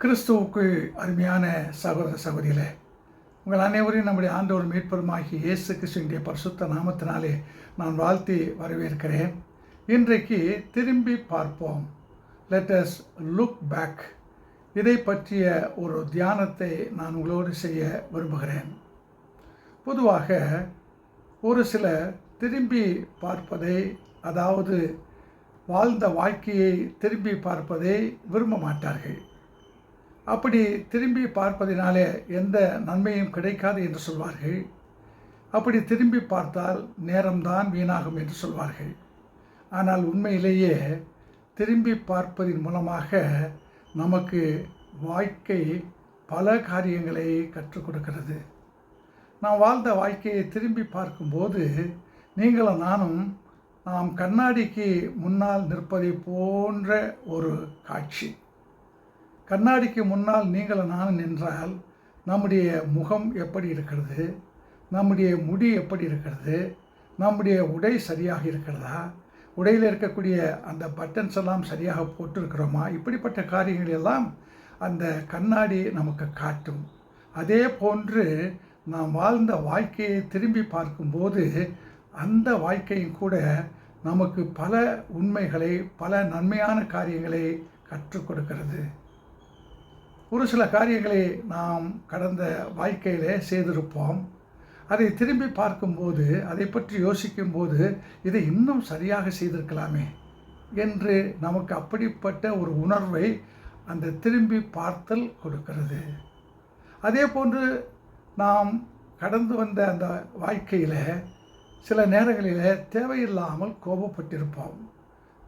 கிறிஸ்துவுக்கு அருமையான சகோதர சகோதரிகளே உங்கள் அனைவரையும் நம்முடைய ஆண்டவர் மீட்பருமாகி இயேசு கிறிஸ்துவினுடைய பரிசுத்த நாமத்தினாலே நான் வாழ்த்தி வரவேற்கிறேன். இன்றைக்கு திரும்பி பார்ப்போம். லெட்டஸ் லுக் பேக் இதை பற்றிய ஒரு தியானத்தை நான் உங்களோடு செய்ய விரும்புகிறேன். பொதுவாக ஒரு சில திரும்பி பார்ப்பதை அதாவது வாழ்ந்த வாழ்க்கையை திரும்பி பார்ப்பதை விரும்ப மாட்டார்கள். அப்படி திரும்பி பார்ப்பதினாலே எந்த நன்மையும் கிடைக்காது என்று சொல்வார்கள். அப்படி திரும்பி பார்த்தால் நேரம்தான் வீணாகும் என்று சொல்வார்கள். ஆனால் உண்மையிலேயே திரும்பி பார்ப்பதின் மூலமாக நமக்கு வாழ்க்கை பல காரியங்களை கற்றுக் கொடுக்கிறது. நாம் வாழ்ந்த வாழ்க்கையை திரும்பி பார்க்கும்போது நீங்களும் நானும் நாம் கண்ணாடிக்கு முன்னால் நிற்பதை போன்ற ஒரு காட்சி. கண்ணாடிக்கு முன்னால் நீங்களும் நானும் நின்றால் நம்முடைய முகம் எப்படி இருக்கிறது? நம்முடைய முடி எப்படி இருக்கிறது? நம்முடைய உடை சரியாக இருக்கிறதா? உடையில் இருக்கக்கூடிய அந்த பட்டன்ஸ் எல்லாம் சரியாக போட்டிருக்கிறோமா? இப்படிப்பட்ட காரியங்கள் எல்லாம் அந்த கண்ணாடி நமக்கு காட்டும். அதே போன்று நாம் வாழ்ந்த வாழ்க்கையை திரும்பி பார்க்கும்போது அந்த வாழ்க்கையும் கூட நமக்கு பல உண்மைகளை பல நன்மையான காரியங்களை கற்றுக் கொடுக்கிறது. ஒரு சில காரியங்களை நாம் கடந்த வாழ்க்கையிலே செய்திருப்போம். அதை திரும்பி பார்க்கும்போது அதை பற்றி யோசிக்கும்போது இதை இன்னும் சரியாக செய்திருக்கலாமே என்று நமக்கு அப்படிப்பட்ட ஒரு உணர்வை அந்த திரும்பி பார்த்தல் கொடுக்கிறது. அதே போன்று நாம் கடந்து வந்த அந்த வாழ்க்கையில் சில நேரங்களில் தேவையில்லாமல் கோபப்பட்டிருப்போம்.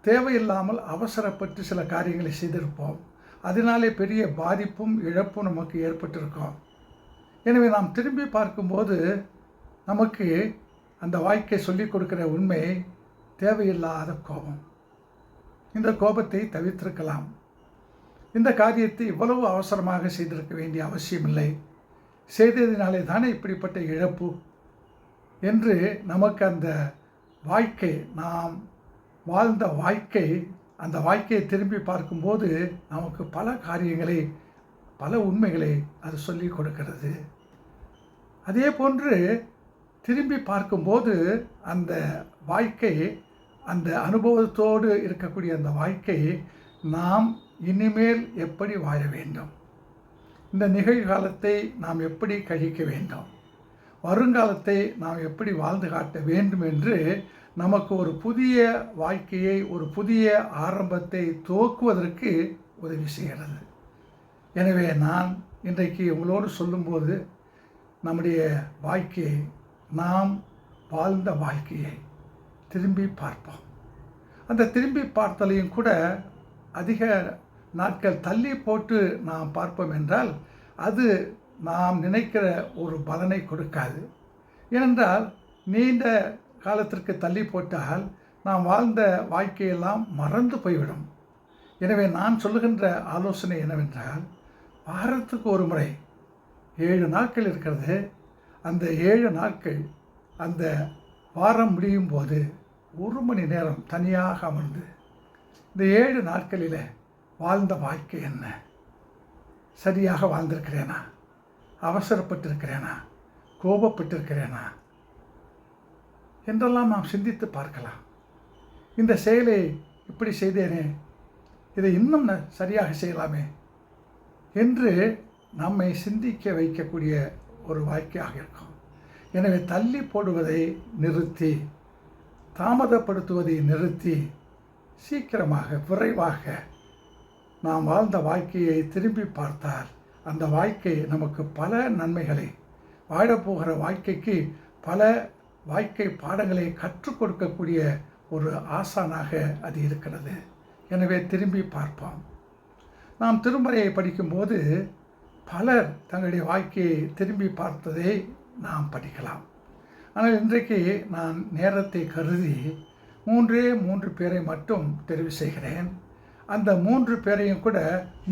தேவையில்லாமல் அவசரப்பட்டு சில காரியங்களை செய்திருப்போம். அதனாலே பெரிய பாதிப்பும் இழப்பும் நமக்கு ஏற்பட்டிருக்கும். எனவே நாம் திரும்பி பார்க்கும்போது நமக்கு அந்த வாழ்க்கை சொல்லிக் கொடுக்கிற உண்மை தேவையில்லாத கோபம். இந்த கோபத்தை தவிர்த்திருக்கலாம். இந்த காரியத்தை இவ்வளவு அவசரமாக செய்திருக்க வேண்டிய அவசியமில்லை. செய்ததினாலே தானே இப்படிப்பட்ட இழப்பு? என்று நமக்கு அந்த வாழ்க்கை நாம் வாழ்ந்த வாழ்க்கை அந்த வாழ்க்கையை திரும்பி பார்க்கும்போது நமக்கு பல காரியங்களை பல உண்மைகளை அது சொல்லி கொடுக்கிறது. அதே போன்று திரும்பி பார்க்கும்போது அந்த வாழ்க்கை அந்த அனுபவத்தோடு இருக்கக்கூடிய அந்த வாழ்க்கை நாம் இனிமேல் எப்படி வாழ வேண்டும்? இந்த நிகழ்காலத்தை நாம் எப்படி கழிக்க வேண்டும்? வருங்காலத்தை நாம் எப்படி வாழ்ந்து காட்ட வேண்டும் என்று நமக்கு ஒரு புதிய வாழ்க்கையை ஒரு புதிய ஆரம்பத்தை துவக்குவதற்கு உதவி செய்கிறது. எனவே நான் இன்றைக்கு உங்களோடு சொல்லும்போது நம்முடைய வாழ்க்கையை நாம் வாழ்ந்த வாழ்க்கையை திரும்பி பார்ப்போம். அந்த திரும்பி பார்த்தலையும் கூட அதிக நாட்கள் தள்ளி போட்டு நாம் பார்ப்போம் என்றால் அது நாம் நினைக்கிற ஒரு பலனை கொடுக்காது. ஏனென்றால் நீண்ட காலத்திற்கு தள்ளி போட்டால் நாம் வாழ்ந்த வாழ்க்கையெல்லாம் மறந்து போய்விடும். எனவே நான் சொல்லுகின்ற ஆலோசனை என்னவென்றால் வாரத்துக்கு ஒரு முறை ஏழு நாட்கள் இருக்கிறது. அந்த ஏழு நாட்கள் அந்த வாரம் முடியும் போது ஒரு மணி நேரம் தனியாக அமர்ந்து இந்த ஏழு நாட்களில் வாழ்ந்த வாழ்க்கை என்ன? சரியாக வாழ்ந்திருக்கிறேனா? அவசரப்பட்டிருக்கிறேனா? கோபப்பட்டிருக்கிறேனா? என்றெல்லாம் நாம் சிந்தித்து பார்க்கலாம். இந்த செயலை இப்படி செய்தேனே இதை இன்னும் ந- சரியாக செய்யலாமே என்று நம்மை சிந்திக்க வைக்கக்கூடிய ஒரு வாழ்க்கையாக இருக்கும். எனவே தள்ளி போடுவதை நிறுத்தி தாமதப்படுத்துவதை நிறுத்தி சீக்கிரமாக விரைவாக நாம் வாழ்ந்த வாழ்க்கையை திரும்பி பார்த்தால் அந்த வாழ்க்கை நமக்கு பல நன்மைகளை வாழப்போகிற வாழ்க்கைக்கு பல வாழ்க்கை பாடங்களை கற்றுக் கொடுக்கக்கூடிய ஒரு ஆசானாக அது இருக்கிறது. எனவே திரும்பி பார்ப்போம். நாம் திருமறையை படிக்கும்போது பலர் தங்களுடைய வாழ்க்கையை திரும்பி பார்த்ததை நாம் படிக்கலாம். ஆனால் இன்றைக்கு நான் நேரத்தை கருதி மூன்றே மூன்று பேரை மட்டும் தெரிவு செய்கிறேன். அந்த மூன்று பேரையும் கூட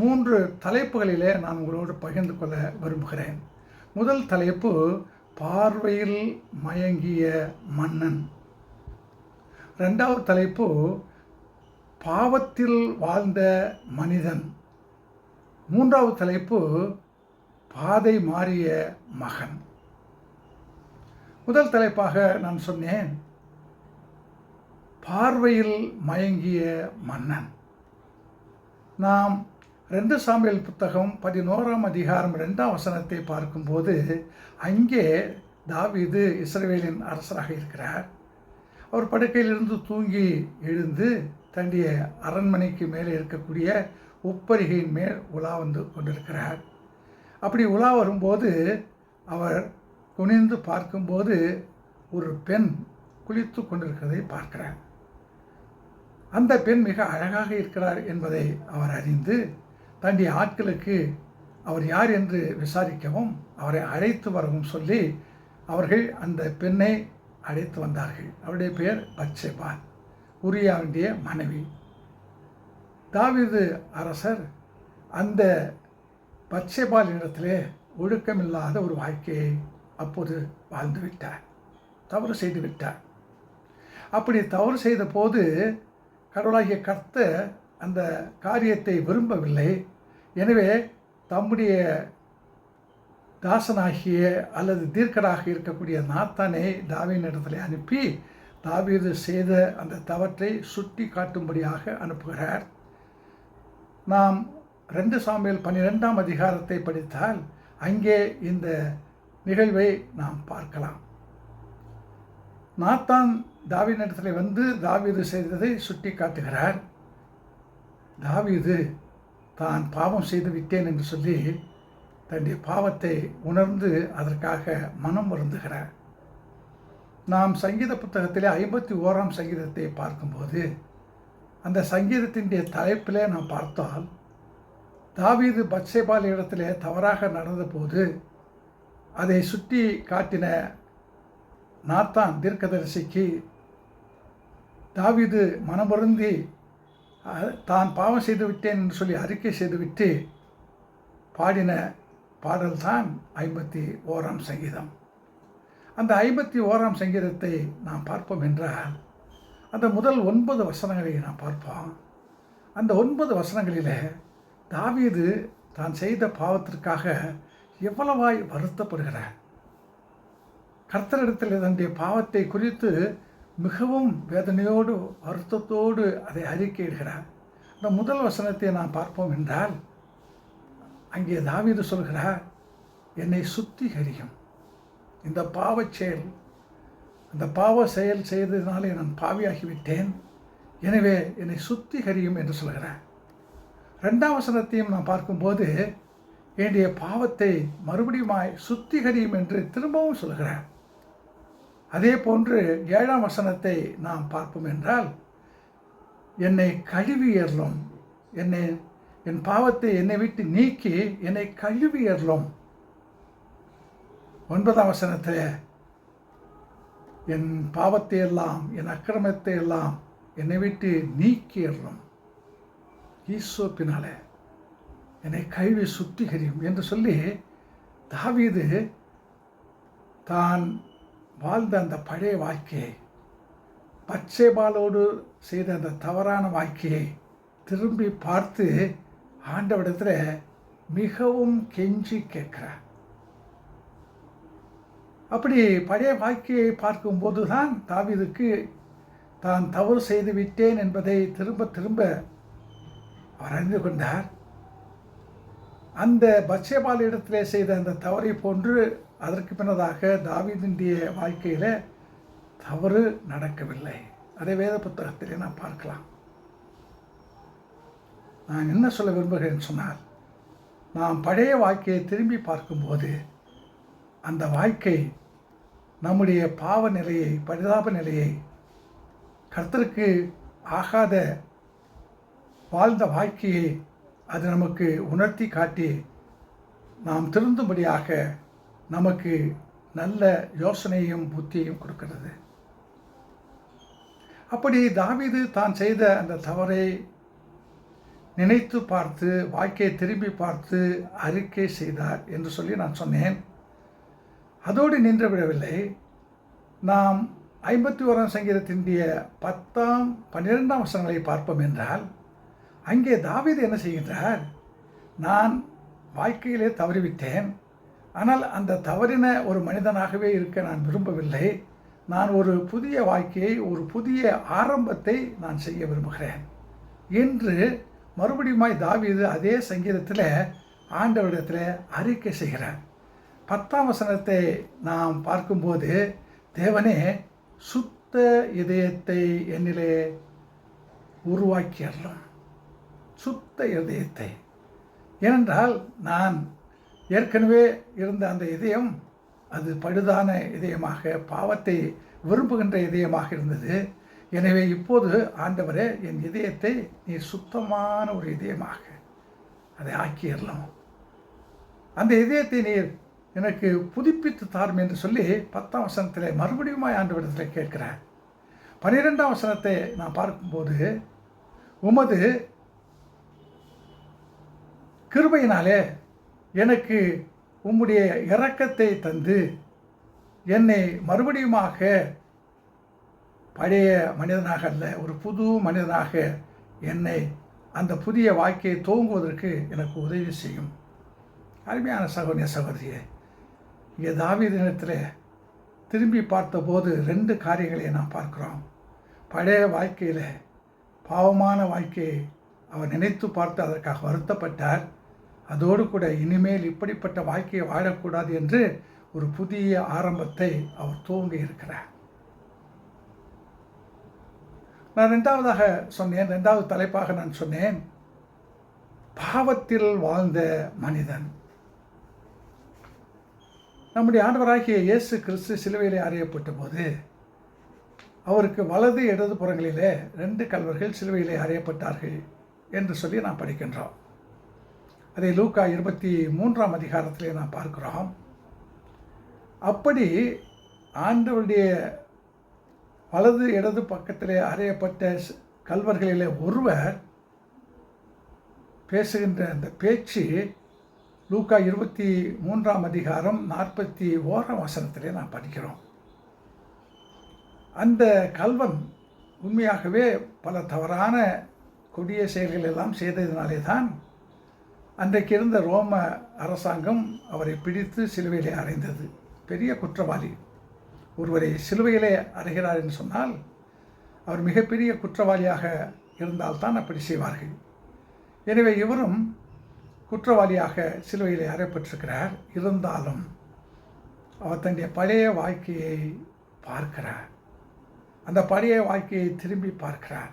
மூன்று தலைப்புகளிலே நான் உங்களோடு பகிர்ந்து கொள்ள விரும்புகிறேன். முதல் தலைப்பு பார்வையில் மயங்கிய மன்னன். ரெண்டாவது தலைப்பு பாவத்தில் வாழ்ந்த மனிதன். மூன்றாவது தலைப்பு பாதை மாறிய மகன். முதல் தலைப்பாக நான் சொன்னேன் பார்வையில் மயங்கிய மன்னன். நாம் ரெண்டு சாமியல் புத்தகம் பதினோராம் அதிகாரம் ரெண்டாம் வசனத்தை பார்க்கும்போது அங்கே தாவிது இஸ்ரேலின் அரசராக இருக்கிறார். அவர் படுக்கையிலிருந்து தூங்கி எழுந்து தன்னுடைய அரண்மனைக்கு மேலே இருக்கக்கூடிய உப்பரிகையின் மேல் உலா வந்து கொண்டிருக்கிறார். அப்படி உலா வரும்போது அவர் குனிந்து பார்க்கும்போது ஒரு பெண் குளித்து கொண்டிருக்கிறதை பார்க்கிறார். அந்த பெண் மிக அழகாக இருக்கிறார் என்பதை அவர் அறிந்து தன்னுடைய ஆட்களுக்கு அவர் யார் என்று விசாரிக்கவும் அவரை அழைத்து வரவும் சொல்லி அவர்கள் அந்த பெண்ணை அழைத்து வந்தார்கள். அவருடைய பெயர் பச்சைபால் உரியாவுடைய மனைவி. தாவிது அரசர் அந்த பச்சைபால் இடத்திலே ஒழுக்கமில்லாத ஒரு வாழ்க்கையை அப்போது வாழ்ந்து விட்டார். தவறு செய்து விட்டார். அப்படி தவறு செய்த போது கடவுளாகிய கர்த்தர் அந்த காரியத்தை விரும்பவில்லை. எனவே தம்முடைய தாசனாகிய அல்லது தீர்க்கராக இருக்கக்கூடிய நாத்தானை தாவின் இடத்துல அனுப்பி தாவீது செய்த அந்த தவற்றை சுட்டி காட்டும்படியாக அனுப்புகிறார். நாம் ரெண்டு சாமியில் பன்னிரெண்டாம் அதிகாரத்தை படித்தால் அங்கே இந்த நிகழ்வை நாம் பார்க்கலாம். நாத்தான் தாவின் இடத்துல வந்து தாவீது செய்ததை சுட்டி காட்டுகிறார். தாவீது தான் பாவம் செய்து விட்டேன் என்று சொல்லி தன்னுடைய பாவத்தை உணர்ந்து அதற்காக மனம் வருந்துகிறார். நாம் சங்கீத புத்தகத்திலே ஐம்பத்தி ஓராம் சங்கீதத்தை பார்க்கும்போது அந்த சங்கீதத்தினுடைய தலைப்பிலே நாம் பார்த்தால் தாவீது பட்சேபால் இடத்திலே தவறாக நடந்தபோது அதை சுட்டி காட்டின நாத்தான் தீர்க்கதரிசிக்கு தாவீது மனமருந்தி தான் பாவம் செய்து விட்டேன் என்று சொல்லி அறிக்கை செய்துவிட்டு பாடின பாடல்தான் ஐம்பத்தி ஓராம் சங்கீதம். அந்த ஐம்பத்தி ஓராம் சங்கீதத்தை நாம் பார்ப்போம் என்றால் அந்த முதல் ஒன்பது வசனங்களை நாம் பார்ப்போம். அந்த ஒன்பது வசனங்களில் தாவீது தான் செய்த பாவத்திற்காக எவ்வளவாய் வருத்தப்படுகிறார். கர்த்தரிடத்தில் தன்னுடைய பாவத்தை குறித்து மிகவும் வேதனையோடு வருத்தத்தோடு அதை அறிக்கையிடுகிறார். இந்த முதல் வசனத்தை நாம் பார்ப்போம் என்றால் அங்கே தாவீது சொல்கிறார் என்னை சுத்திகரியும். இந்த பாவச் செயல் அந்த பாவ செயல் செய்ததினாலே நான் பாவியாகிவிட்டேன். எனவே என்னை சுத்திகரியும் என்று சொல்கிறார். ரெண்டாம் வசனத்தையும் நாம் பார்க்கும்போது என்னுடைய பாவத்தை மறுபடியுமாய் சுத்திகரியும் என்று திரும்பவும் சொல்கிறார். அதே போன்று ஏழாம் வசனத்தை நாம் பார்ப்போம் என்றால் என்னை கழுவி எறலும் என்னை என் பாவத்தை என்னை விட்டு நீக்கி என்னை கழுவி எறலும் ஒன்பதாம் வசனத்தில் என் பாவத்தை எல்லாம் என் அக்கிரமத்தை எல்லாம் என்னை விட்டு நீக்கி எறலும் ஈசோப்பினால என்னை கழுவி சுத்திகரியும். என்று சொல்லி தாவீது தான் வாழ்ந்த அந்த பழைய வாழ்க்கையை பச்சைபாலோடு செய்த அந்த தவறான வாழ்க்கையை திரும்பி பார்த்து ஆண்டவிடத்தில் மிகவும் கெஞ்சி கேட்குற அப்படி பழைய வாழ்க்கையை பார்க்கும்போது தான் தாவிதுக்கு தான் தவறு செய்து விட்டேன் என்பதை திரும்ப திரும்ப அவர் அறிந்து கொண்டார். அந்த பச்சைபால் இடத்திலே செய்த அந்த தவறை போன்று அதற்கு பின்னதாக தாவீதினுடைய வாழ்க்கையில் தவறு நடக்கவில்லை. அதை வேத புத்தகத்திலே நான் பார்க்கலாம். நான் என்ன சொல்ல விரும்புகிறேன் சொன்னால் நாம் பழைய வாழ்க்கையை திரும்பி பார்க்கும்போது அந்த வாழ்க்கை நம்முடைய பாவ நிலையை பரிதாப நிலையை கர்த்தருக்கு ஆகாத வாழ்ந்த வாழ்க்கையை அது நமக்கு உணர்த்தி காட்டி நாம் திருந்தும்படியாக நமக்கு நல்ல யோசனையும் புத்தியையும் கொடுக்கிறது. அப்படி தாவிது தான் செய்த அந்த தவறை நினைத்து பார்த்து வாழ்க்கையை திரும்பி பார்த்து அறிக்கை செய்தார் என்று சொல்லி நான் சொன்னேன். அதோடு நின்று விடவில்லை. நாம் ஐம்பத்தி ஓராம் சங்கீதத்தினுடைய பத்தாம் பன்னிரெண்டாம் வசனங்களை பார்ப்போம் என்றால் அங்கே தாவிது என்ன செய்கின்றார்? நான் வாழ்க்கையிலே தவறிவிட்டேன். ஆனால் அந்த தவறின ஒரு மனிதனாகவே இருக்க நான் விரும்பவில்லை. நான் ஒரு புதிய வாழ்க்கையை ஒரு புதிய ஆரம்பத்தை நான் செய்ய விரும்புகிறேன். என்று மறுபடியுமாய் தாவீது அதே சங்கீதத்தில் ஆண்டவரிடத்தில் அறிக்கை செய்கிறார். பத்தாம் வசனத்தை நாம் பார்க்கும்போது தேவனே சுத்த இதயத்தை என்னிலே உருவாக்கியறலாம் சுத்த இதயத்தை. ஏனென்றால் நான் ஏற்கனவே இருந்த அந்த இதயம் அது பழுதான இதயமாக பாவத்தை விரும்புகின்ற இதயமாக இருந்தது. எனவே இப்போது ஆண்டவரே என் இதயத்தை நீ சுத்தமான ஒரு இதயமாக அதை ஆக்கிடலாம் அந்த இதயத்தை நீர் எனக்கு புதுப்பித்து தாரும் என்று சொல்லி பத்தாம் வசனத்தில் மறுபடியும் ஆண்டவரிடத்தில் கேட்கிறேன் பனிரெண்டாம் வசனத்தை நான் பார்க்கும்போது உமது கிருபையினாலே எனக்கு உம்முடைய இரக்கத்தை தந்து என்னை மறுபடியுமாக பழைய மனிதனாக அல்ல ஒரு புது மனிதனாக என்னை அந்த புதிய வாழ்க்கையை துவங்குவதற்கு எனக்கு உதவி செய்யும். அருமையான சகோதரிய சகோதரியே இங்கே தாவி தினத்தில் திரும்பி பார்த்தபோது ரெண்டு காரியங்களை நாம் பார்க்குறோம். பழைய வாழ்க்கையில் பாவமான வாழ்க்கையை அவர் நினைத்து பார்த்து அதற்காக வருத்தப்பட்டார். அதோடு கூட இனிமேல் இப்படிப்பட்ட வாழ்க்கையை வாழக்கூடாது என்று ஒரு புதிய ஆரம்பத்தை அவர் துவங்கி இருக்கிறார். நான் ரெண்டாவதாக சொன்னேன் ரெண்டாவது தலைப்பாக நான் சொன்னேன் பாவத்தில் வாழ்ந்த மனிதன். நம்முடைய ஆண்டவராகிய இயேசு கிறிஸ்து சிலுவையிலே அறியப்பட்ட போது அவருக்கு வலது இடது புறங்களிலே ரெண்டு கல்வர்கள் சிலுவையிலே அறியப்பட்டார்கள் என்று சொல்லி நாம் படிக்கின்றோம். அதை லூக்கா இருபத்தி மூன்றாம் அதிகாரத்திலே நாம் பார்க்கிறோம். அப்படி ஆண்டவருடைய வலது இடது பக்கத்திலே அறையப்பட்ட கல்வர்களிலே ஒருவர் பேசுகின்ற அந்த பேச்சு லூக்கா இருபத்தி மூன்றாம் அதிகாரம் நாற்பத்தி ஓராம் வசனத்திலே நாம் படிக்கிறோம். அந்த கல்வன் உண்மையாகவே பல தவறான கொடிய செயல்கள் எல்லாம் செய்ததினாலே தான் அன்றைக்கு இருந்த ரோம அரசாங்கம் அவரை பிடித்து சிலுவையிலே அறைந்தது. பெரிய குற்றவாளி. ஒருவரை சிலுவையிலே அறைகிறார் என்று சொன்னால் அவர் மிகப்பெரிய குற்றவாளியாக இருந்தால்தான் அப்படி செய்வார்கள். எனவே இவரும் குற்றவாளியாக சிலுவையிலே அறையப்பட்டிருக்கிறார். இருந்தாலும் அவர் தன்னுடைய பழைய வாழ்க்கையை பார்க்கிறார். அந்த பழைய வாழ்க்கையை திரும்பி பார்க்கிறார்.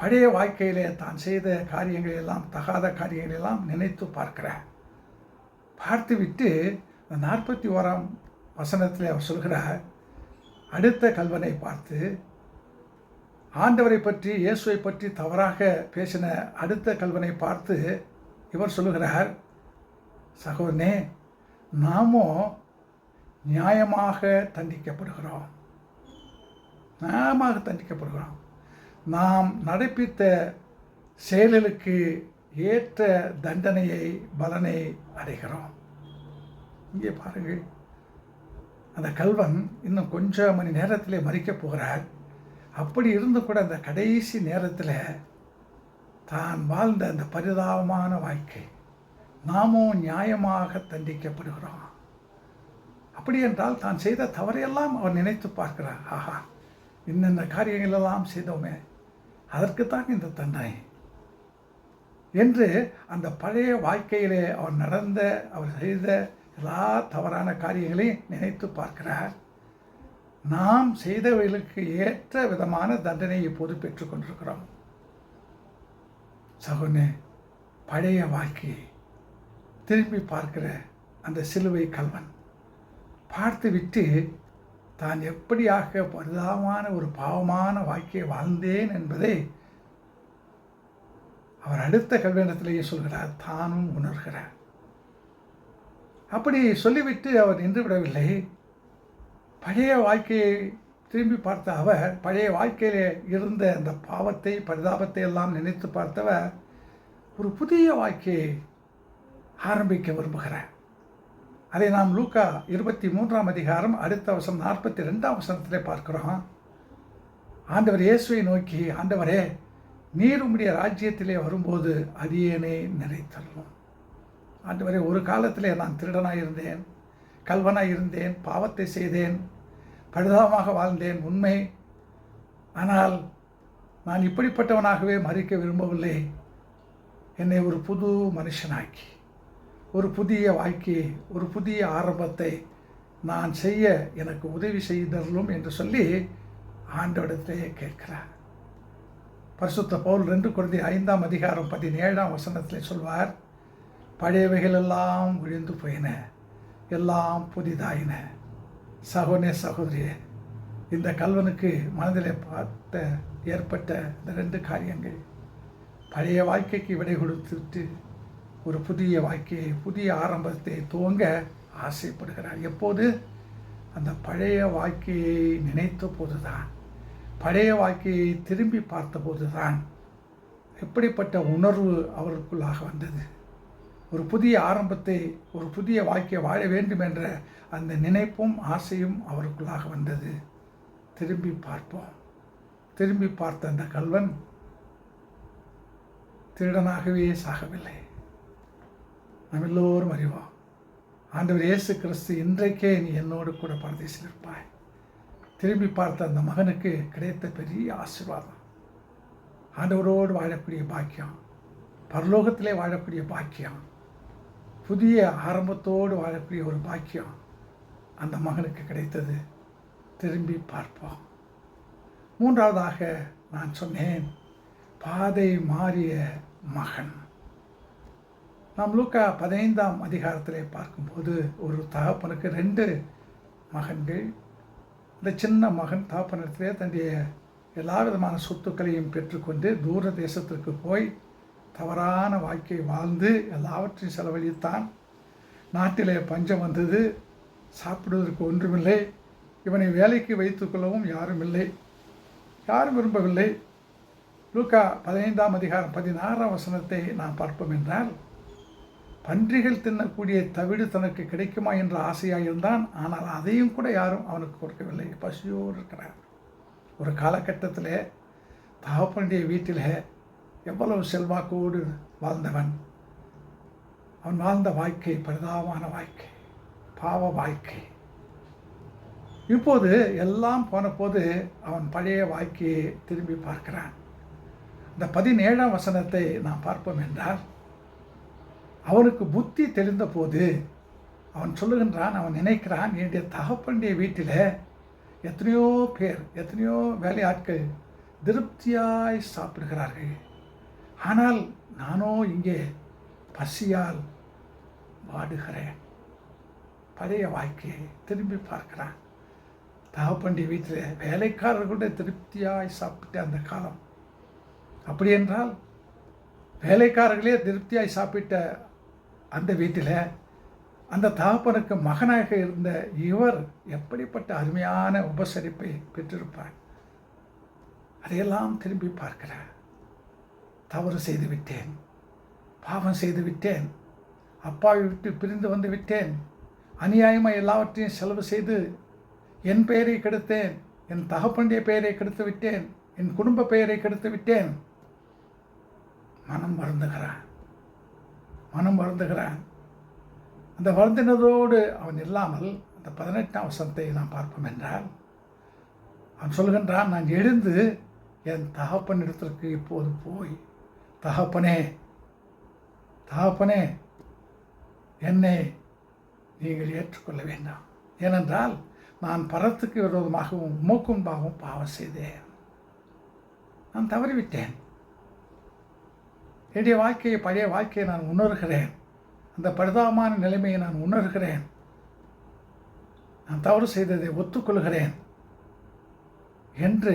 பழைய வாழ்க்கையிலே தான் செய்த காரியங்கள் எல்லாம் தகாத காரியங்கள் எல்லாம் நினைத்து பார்க்கிறார். பார்த்துவிட்டு நாற்பத்தி ஓராம் வசனத்தில் அவர் சொல்கிறார் அடுத்த கல்வனை பார்த்து ஆண்டவரை பற்றி இயேசுவை பற்றி தவறாக பேசின அடுத்த கல்வனை பார்த்து இவர் சொல்லுகிறார் சகோதரனே நாமும் நியாயமாக தண்டிக்கப்படுகிறோம். நியாயமாக தண்டிக்கப்படுகிறோம். நாம் நடப்பித்த செயல்களுக்கு ஏற்ற தண்டனையை பலனை அடைகிறோம். இங்கே பாருங்கள். அந்த கல்வன் இன்னும் கொஞ்சம் மணி நேரத்தில் மறிக்கப் போகிறார். அப்படி இருந்து கூட அந்த கடைசி நேரத்தில் தான் வாழ்ந்த அந்த பரிதாபமான வாழ்க்கை நாமும் நியாயமாக தண்டிக்கப்படுகிறோம். அப்படி என்றால் தான் செய்த தவறையெல்லாம் அவர் நினைத்து பார்க்கிறார். ஆஹா இன்னென்ன காரியங்களெல்லாம் செய்தோமே. அதற்குத்தான் இந்த தண்டனை. என்று அந்த பழைய வாழ்க்கையிலே அவர் நடந்த அவர் செய்த எல்லா தவறான காரியங்களையும் நினைத்து பார்க்கிறார். நாம் செய்தவைகளுக்கு ஏற்ற விதமான தண்டனை இப்போது பெற்றுக்கொண்டிருக்கிறோம் சகுனே பழைய வாழ்க்கையை திரும்பி பார்க்கிற அந்த சிலுவை கல்வன் பார்த்து விட்டு தான் எப்படியாக பரிதாபமான ஒரு பாவமான வாழ்க்கையை வாழ்ந்தேன் என்பதை அவர் அடுத்த கல்வியிடத்திலேயே சொல்கிறார். தானும் உணர்கிறார். அப்படி சொல்லிவிட்டு அவர் நின்று விடவில்லை. பழைய வாழ்க்கையை திரும்பி பார்த்த அவர் பழைய வாழ்க்கையில் இருந்த அந்த பாவத்தை பரிதாபத்தை எல்லாம் நினைத்து பார்த்தவர் ஒரு புதிய வாழ்க்கையை ஆரம்பிக்க விரும்புகிறார். அதை நாம் லூக்கா இருபத்தி மூன்றாம் அதிகாரம் அடுத்த வசம் நாற்பத்தி ரெண்டாம் வசனத்திலே பார்க்கிறோம். ஆண்டவர் இயேசுவை நோக்கி ஆண்டவரே நீர் உம்முடைய ராஜ்யத்திலே வரும்போது அடியேனே நிறைத்தள்ளும் ஆண்டவரே ஒரு காலத்திலே நான் திருடனாக இருந்தேன் கல்வனாக இருந்தேன் பாவத்தை செய்தேன் பரிதாபமாக வாழ்ந்தேன் உண்மை. ஆனால் நான் இப்படிப்பட்டவனாகவே மறிக்க விரும்பவில்லை. என்னை ஒரு புது மனுஷனாக்கி ஒரு புதிய வாழ்க்கையை ஒரு புதிய ஆரம்பத்தை நான் செய்ய எனக்கு உதவி செய்தரலும் என்று சொல்லி ஆண்டோடத்திலேயே கேட்கிறார். பரிசுத்த பவுல் ரெண்டு குழந்தை ஐந்தாம் அதிகாரம் பதினேழாம் வசனத்தில் சொல்வார் பழையவைகள் எல்லாம் விழுந்து போயின எல்லாம் புதிதாயின. சகோனே சகோதரியே இந்த கல்வனுக்கு மனதில் பார்த்த ஏற்பட்ட இந்த ரெண்டு காரியங்கள் பழைய வாழ்க்கைக்கு விடை கொடுத்துட்டு ஒரு புதிய வாழ்க்கையை புதிய ஆரம்பத்தை துவங்க ஆசைப்படுகிறார். எப்போது? அந்த பழைய வாழ்க்கையை நினைத்த போதுதான். பழைய வாழ்க்கையை திரும்பி பார்த்தபோது தான் எப்படிப்பட்ட உணர்வு அவருக்குள்ளாக வந்தது? ஒரு புதிய ஆரம்பத்தை ஒரு புதிய வாழ்க்கையை வாழ வேண்டும் என்ற அந்த நினைப்பும் ஆசையும் அவருக்குள்ளாக வந்தது. திரும்பி பார்ப்போம். திரும்பி பார்த்த அந்த கல்வன் திருடனாகவே சாகவில்லை. நாம் எல்லோரும் அறிவோம். ஆண்டவர் இயேசு கிறிஸ்து இன்றைக்கே நீ என்னோடு கூட பரதேசில் இருப்பாய் திரும்பி பார்த்த அந்த மகனுக்கு கிடைத்த பெரிய ஆசீர்வாதம். ஆண்டவரோடு வாழக்கூடிய பாக்கியம். பரலோகத்திலே வாழக்கூடிய பாக்கியம். புதிய ஆரம்பத்தோடு வாழக்கூடிய ஒரு பாக்கியம் அந்த மகனுக்கு கிடைத்தது. திரும்பி பார்ப்போம். மூன்றாவதாக நான் சொன்னேன் பாதை மாறிய மகன். நாம் லூக்கா பதினைந்தாம் அதிகாரத்திலே பார்க்கும்போது ஒரு தகப்பனுக்கு ரெண்டு மகன்கள். இந்த சின்ன மகன் தகப்பனிடத்திலே தன்னுடைய எல்லா விதமான சொத்துக்களையும் பெற்றுக்கொண்டு தூர தேசத்திற்கு போய் தவறான வாழ்க்கையை வாழ்ந்து எல்லாவற்றையும் செலவழித்தான். நாட்டிலே பஞ்சம் வந்தது. சாப்பிடுவதற்கு ஒன்றுமில்லை. இவனை வேலைக்கு வைத்துக்கொள்ளவும் யாரும் இல்லை. யாரும் விரும்பவில்லை. லூக்கா பதினைந்தாம் அதிகாரம் பதினாறாம் வசனத்தை நாம் பார்ப்போம் என்றால் பன்றிகள் தின்னக்கூடிய தவிடு தனக்கு கிடைக்குமா என்ற ஆசையாக இருந்தான் ஆனால் அதையும் கூட யாரும் அவனுக்கு கொடுக்கவில்லை. பசியோடு இருக்கிறார். ஒரு காலகட்டத்தில் தகப்பனுடைய வீட்டில் எவ்வளவு செல்வாக்கோடு வாழ்ந்தவன். அவன் வாழ்ந்த வாழ்க்கை பரிதாபமான வாழ்க்கை பாவ வாழ்க்கை. இப்போது எல்லாம் போனபோது அவன் பழைய வாழ்க்கையை திரும்பி பார்க்கிறான். இந்த பதினேழாம் வசனத்தை நாம் பார்ப்போம் என்றால் அவனுக்கு புத்தி தெளிந்த போது அவன் சொல்லுகின்றான் அவன் நினைக்கிறான் என்னுடைய தகப்பனுடைய வீட்டில் எத்தனையோ பேர் எத்தனையோ வேலையாட்கள் திருப்தியாய் சாப்பிடுகிறார்கள். ஆனால் நானோ இங்கே பசியால் வாடுகிறேன். பழைய வாழ்க்கையை திரும்பி பார்க்கிறான். தகப்பண்டி வீட்டில் வேலைக்காரர்களுடைய திருப்தியாய் சாப்பிட்ட அந்த காலம். அப்படி என்றால் வேலைக்காரர்களே திருப்தியாய் சாப்பிட்ட அந்த வீட்டில் அந்த தகப்பனுக்கு மகனாக இருந்த இவர் எப்படிப்பட்ட அருமையான உபசரிப்பை பெற்றிருப்பார்? அதையெல்லாம் திரும்பி பார்க்கிறார். தவறு செய்து விட்டேன். பாவம் செய்து விட்டேன். அப்பாவை விட்டு பிரிந்து வந்து விட்டேன். அநியாயமாக எல்லாவற்றையும் செலவு செய்து என் பெயரை கெடுத்தேன். என் தகப்பனுடைய பெயரை கெடுத்து விட்டேன். என் குடும்ப பெயரை கெடுத்து விட்டேன். மனம் வருந்துகிறான் மனம் வருந்துகிறான். அந்த வருந்தினதோடு அவன் இல்லாமல் அந்த பதினெட்டாம் வசனத்தை நாம் பார்ப்போம் என்றால் அவன் சொல்கின்றான் நான் எழுந்து என் தகப்பன் இடத்திற்கு இப்போது போய் தகப்பனே தகப்பனே என்னை நீங்கள் ஏற்றுக்கொள்ள வேண்டாம். ஏனென்றால் நான் பரத்துக்கு விரோதமாகவும் உமக்கும்பாகவும் பாவம் செய்தேன். நான் தவறிவிட்டேன். என்னுடைய வாழ்க்கையை பழைய வாழ்க்கையை நான் உணர்கிறேன். அந்த பரிதாபமான நிலைமையை நான் உணர்கிறேன். நான் தவறு செய்ததை ஒத்துக்கொள்கிறேன். என்று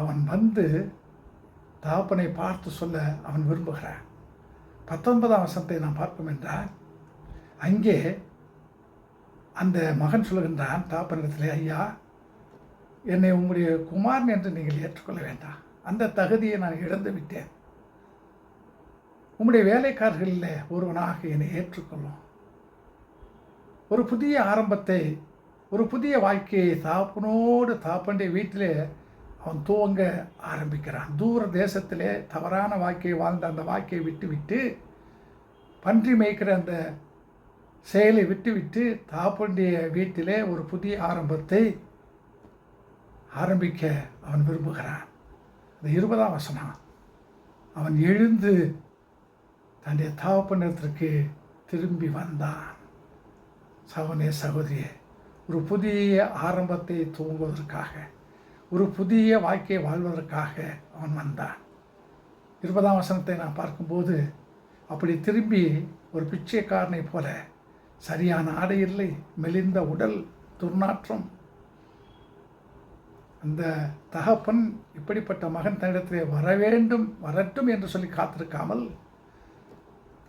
அவன் வந்து தகப்பனை பார்த்து சொல்ல அவன் விரும்புகிறான். பத்தொன்பதாம் வசத்தை நாம் பார்ப்போம் என்றால் அங்கே அந்த மகன் சொல்கின்றான் தகப்பனிடத்தில் ஐயா என்னை உங்களுடைய குமாரன் என்று நீங்கள் ஏற்றுக்கொள்ள வேண்டாம். அந்த தகுதியை நான் இழந்து விட்டேன் உம்முடைய வேலைக்காரர்களில் ஒருவனாக என்னை ஏற்றுக்கொள்ளும். ஒரு புதிய ஆரம்பத்தை ஒரு புதிய வாழ்க்கையை தாப்பனோடு தாப்பண்டிய வீட்டிலே அவன் துவங்க ஆரம்பிக்கிறான். தூர தேசத்திலே தவறான வாழ்க்கையை வாழ்ந்த அந்த வாழ்க்கையை விட்டு விட்டு பன்றி மேய்க்கிற அந்த செயலை விட்டுவிட்டு தாப்பண்டிய வீட்டிலே ஒரு புதிய ஆரம்பத்தை ஆரம்பிக்க அவன் விரும்புகிறான். இந்த இருபதாம் வசனம் அவன் எழுந்து தன்னுடைய தாப்பனத்திற்கு திரும்பி வந்தான். சகோனே சகோதரியே ஒரு புதிய ஆரம்பத்தை துவங்குவதற்காக ஒரு புதிய வாழ்க்கையை வாழ்வதற்காக அவன் வந்தான். இருபதாம் வசனத்தை நான் பார்க்கும்போது அப்படி திரும்பி ஒரு பிச்சைக்காரனை போல சரியான ஆடை இல்லை மெலிந்த உடல் துர்நாற்றம். அந்த தகப்பன் இப்படிப்பட்ட மகன் தன்னிடத்திலே வர வேண்டும் வரட்டும் என்று சொல்லி காத்திருக்காமல்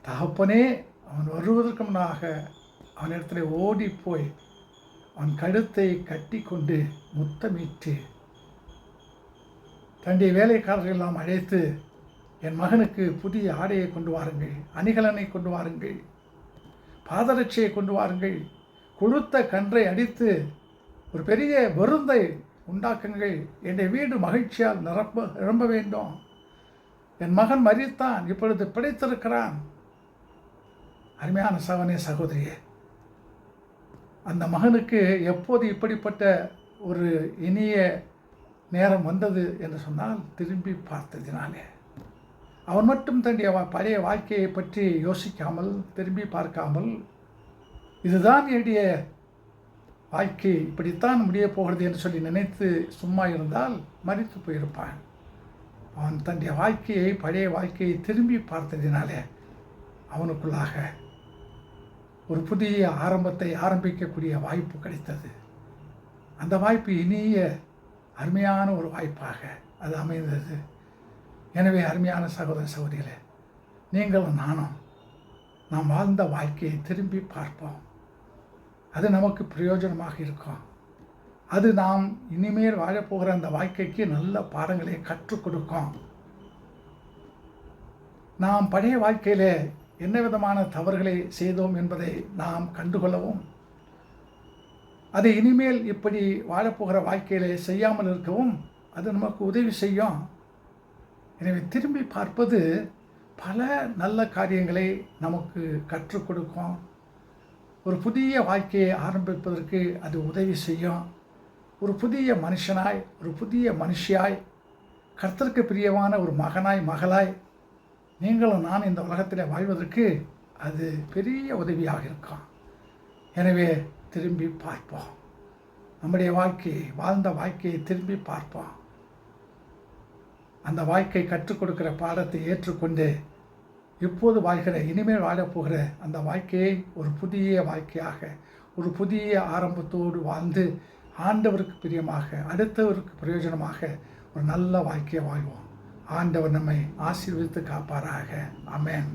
தகப்பனே அவன் வருவதற்கு முன்னாக அவனிடத்தில் ஓடி போய் அவன் கழுத்தை கட்டி கொண்டு முத்தமிட்டு தன்னுடைய வேலைக்காரர்கள் எல்லாம் அழைத்து என் மகனுக்கு புதிய ஆடையை கொண்டு வாருங்கள் அணிகலனை கொண்டு வாருங்கள் பாதரட்சியை கொண்டு வாருங்கள் கொழுத்த கன்றை அடித்து ஒரு பெரிய விருந்தை உண்டாக்குங்கள் என்னை வீடு மகிழ்ச்சியால் நிரப்ப நிரம்ப வேண்டும். என் மகன் மறித்தான் இப்பொழுது பிழைத்திருக்கிறான். அருமையான சகோனே சகோதரியே. அந்த மகனுக்கு எப்போது இப்படிப்பட்ட ஒரு இனிய நேரம் வந்தது என்று சொன்னால் திரும்பி பார்த்ததினாலே அவன் மட்டும் தன்னுடைய வா- பழைய வாழ்க்கையை பற்றி யோசிக்காமல் திரும்பி பார்க்காமல் இதுதான் என்னுடைய வாழ்க்கை இப்படித்தான் முடியப் போகிறது என்று சொல்லி நினைத்து சும்மா இருந்தால் மறித்து போயிருப்பான். அவன் தன்னுடைய வாழ்க்கையை பழைய வாழ்க்கையை திரும்பி பார்த்ததினாலே அவனுக்குள்ளாக ஒரு புதிய ஆரம்பத்தை ஆரம்பிக்கக்கூடிய வாய்ப்பு கிடைத்தது. அந்த வாய்ப்பு இனிய அருமையான ஒரு வாய்ப்பாக அது அமைந்தது. எனவே அருமையான சகோதர சகோதரிகளே நீங்களும் நானும் நாம் வாழ்ந்த வாழ்க்கையை திரும்பி பார்ப்போம். அது நமக்கு பிரயோஜனமாக இருக்கும். அது நாம் இனிமேல் வாழப்போகிற அந்த வாழ்க்கைக்கு நல்ல பாடங்களை கற்றுக் கொடுக்கும். நாம் பழைய வாழ்க்கையில் என்ன விதமான தவறுகளை செய்தோம் என்பதை நாம் கண்டுகொள்ளவும் அதை இனிமேல் இப்படி வாழப்போகிற வாழ்க்கையிலே செய்யாமல் இருக்கவும் அது நமக்கு உதவி செய்யும். எனவே திரும்பி பார்ப்பது பல நல்ல காரியங்களை நமக்கு கற்றுக் கொடுக்கும். ஒரு புதிய வாழ்க்கையை ஆரம்பிப்பதற்கு அது உதவி செய்யும். ஒரு புதிய மனுஷனாய் ஒரு புதிய மனுஷியாய் கர்த்தருக்கு பிரியமான ஒரு மகனாய் மகளாய் நீங்களும் நான் இந்த உலகத்தில் வாழ்வதற்கு அது பெரிய உதவியாக இருக்கும். எனவே திரும்பி பார்ப்போம். நம்முடைய வாழ்க்கையை வாழ்ந்த வாழ்க்கையை திரும்பி பார்ப்போம். அந்த வாழ்க்கை கற்றுக் கொடுக்கிற பாடத்தை ஏற்றுக்கொண்டு இப்போது வாழ்கிற இனிமேல் வாழப்போகிற அந்த வாழ்க்கையை ஒரு புதிய வாழ்க்கையாக ஒரு புதிய ஆரம்பத்தோடு வாழ்ந்து ஆண்டவருக்கு பிரியமாக அடுத்தவருக்கு பிரயோஜனமாக ஒரு நல்ல வாழ்க்கையை வாழ்வோம். ஆண்டவர் நம்மை ஆசீர்வதித்து காப்பாராக. அமேன்